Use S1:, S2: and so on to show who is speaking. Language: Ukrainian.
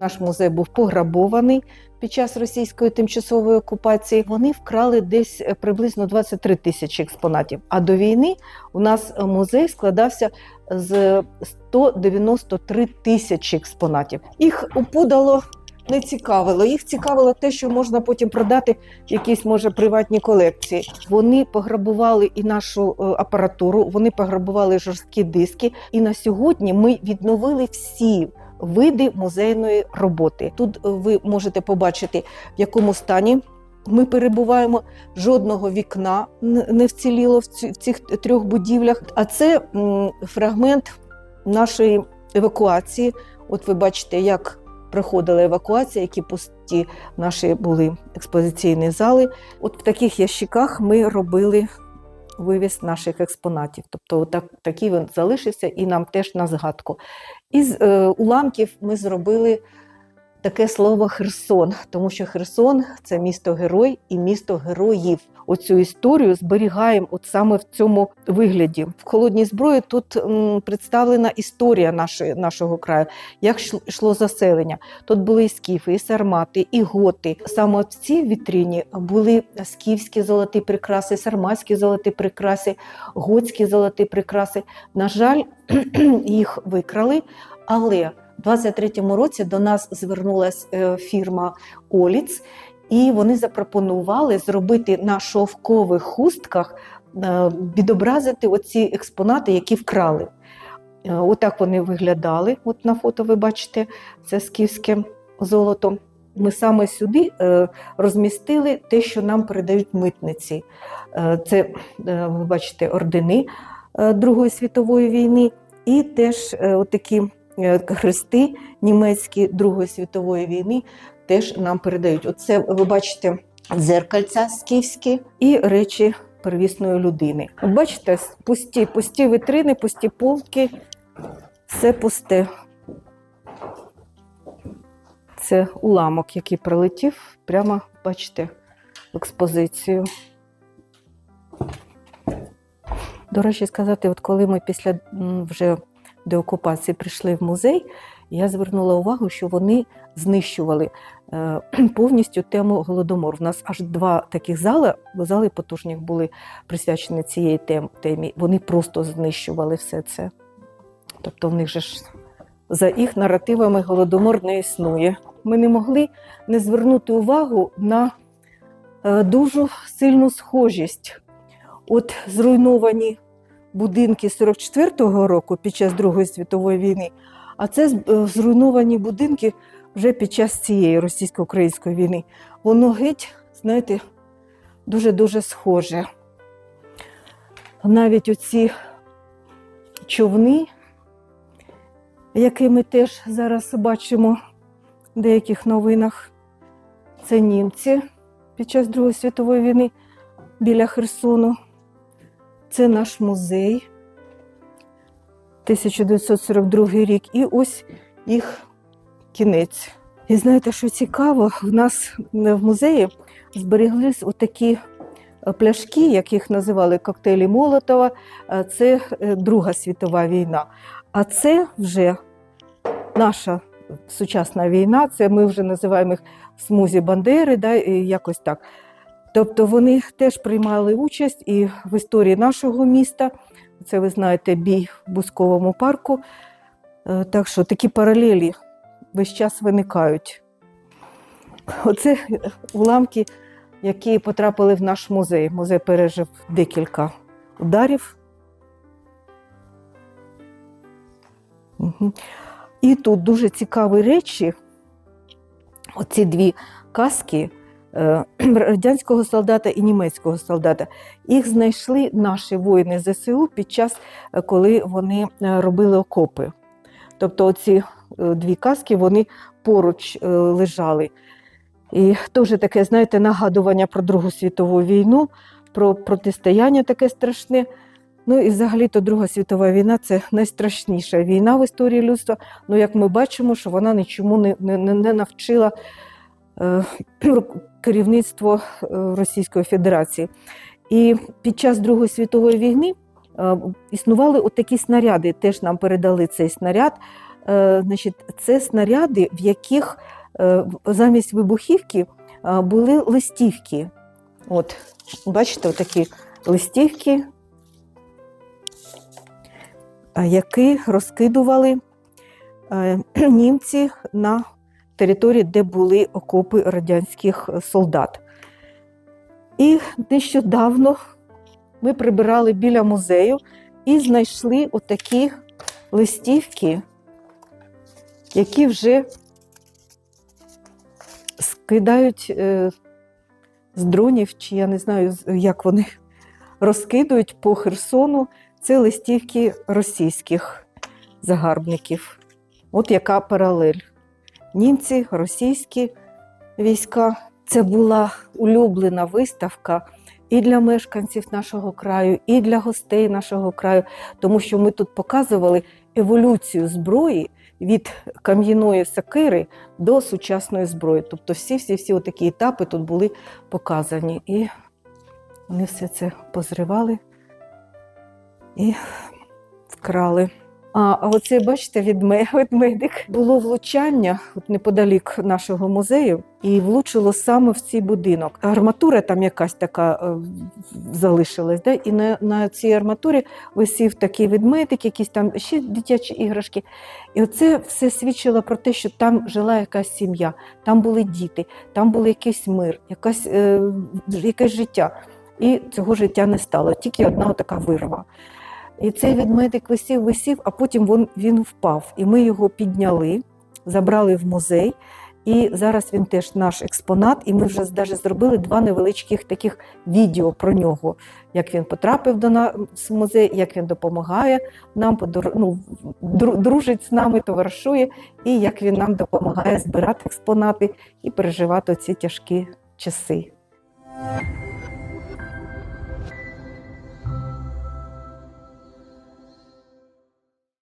S1: Наш музей був пограбований під час російської тимчасової окупації. Вони вкрали десь е, приблизно 23 тисячі експонатів. А до війни у нас е, музей складався з 193 тисячі експонатів. Їх опудало. Не цікавило. Їх цікавило те, що можна потім продати якісь, може, приватні колекції. Вони пограбували і нашу е, апаратуру, вони пограбували жорсткі диски. І на сьогодні ми відновили всі види музейної роботи. Тут е, ви можете побачити, в якому стані. Ми перебуваємо, жодного вікна не вціліло в цих трьох будівлях. А це фрагмент нашої евакуації. От ви бачите, як проходила евакуація, які пусті наші були експозиційні зали. От в таких ящиках ми робили вивіз наших експонатів. Тобто, так, такий він залишився і нам теж на згадку. Із е, уламків ми зробили таке слово Херсон, тому що Херсон це місто герой і місто героїв. Оцю історію зберігаємо от саме в цьому вигляді. В холодній зброї тут м, представлена історія нашої, нашого краю, як йшло заселення. Тут були і скіфи, і сармати, і готи. Саме в цій вітріні були скіфські золоті прикраси, сарматські золоті прикраси, готські золоті прикраси. На жаль, їх викрали, але 23-му році до нас звернулася е, фірма Оліц, і вони запропонували зробити на шовкових хустках е, відобразити оці експонати, які вкрали. Е, Отак вони виглядали. От на фото ви бачите, це скіфське золото. Ми саме сюди розмістили те, що нам передають митниці. Це, ви бачите, ордени Другої світової війни, і теж отакі е, хрести німецькі Другої світової війни теж нам передають. Оце ви бачите дзеркальця скіфські і речі первісної людини. Бачите, пусті, пусті витрини, пусті полки, все пусте. Це уламок, який прилетів, прямо бачите, в експозицію. До речі, сказати, от коли ми після вже деокупації прийшли в музей, я звернула увагу, що вони знищували е, повністю тему голодомору. У нас аж два таких зали, зали потужних були присвячені цієї темі. Вони просто знищували все це. Тобто в них же ж за їх наративами голодомор не існує. Ми не могли не звернути увагу на е, дуже сильну схожість. От зруйновані будинки 44-го року під час Другої світової війни, а це е, зруйновані будинки вже під час цієї російсько-української війни. Воно геть, знаєте, дуже-дуже схоже. Навіть оці човни, які ми теж зараз бачимо в деяких новинах, це німці під час Другої світової війни біля Херсону. Це наш музей 1942 рік. І ось їх кінець. І знаєте, що цікаво, в нас в музеї збереглись отакі е, пляшки, яких називали коктейлі Молотова. Е, Це е, Друга світова війна. А це вже наша сучасна війна, це ми вже називаємо їх смузі Бандери, да, якось так. Тобто вони теж приймали участь і в історії нашого міста. Це ви знаєте, бій в Бусковому парку. Е, Так що такі паралелі весь час виникають. Оце уламки, які потрапили в наш музей. Музей пережив декілька ударів. І тут дуже цікаві речі. Оці дві каски е, радянського солдата і німецького солдата. Їх знайшли наші воїни ЗСУ під час, е, коли вони е, робили окопи. Тобто оці е, дві каски вони поруч е, лежали. І теж таке, знаєте, нагадування про Другу світову війну, про протистояння таке страшне. Ну і взагалі-то Друга світова війна це найстрашніша війна в історії людства. Ну, як ми бачимо, що вона нічому не, не, не- навчила е, керівництво е, Російської Федерації. І під час Другої світової війни е, існували отакі снаряди. Теж нам передали цей снаряд. е, значить, це снаряди, в яких е, замість вибухівки е, були листівки. От, бачите, такі листівки, е, які розкидували е, німці на території, де були окопи радянських солдат. І нещодавно ми прибирали біля музею і знайшли отакі листівки, які вже скидають е, з дронів, чи я не знаю, як вони розкидують по Херсону. Це листівки російських загарбників. От яка паралель. Німці, російські війська. Це була улюблена виставка і для мешканців нашого краю, і для гостей нашого краю, тому що ми тут показували еволюцію зброї від кам'яної сокири до сучасної зброї. Тобто всі всі всі такі етапи тут були показані. І вони все це позривали і вкрали. А, оце, бачите, відме- ведмедик. Було влучання от неподалік нашого музею, і влучило саме в цей будинок. Арматура там якась така е, залишилась, да? і на, на цій арматурі висів такий ведмедик, якісь там ще дитячі іграшки. І оце все свідчило про те, що там жила якась сім'я, там були діти, там був якийсь мир, якась, е, якесь життя. І цього життя не стало, тільки одна така вирва. І цей ведмедик висів, висів, а потім він, він впав. І ми його підняли, забрали в музей. І зараз він теж наш експонат, і ми вже навіть зробили два невеличких таких відео про нього, як він потрапив до нас в музей, як він допомагає нам, ну, дружить з нами, товаришує, і як він нам допомагає збирати експонати і переживати ці тяжкі часи.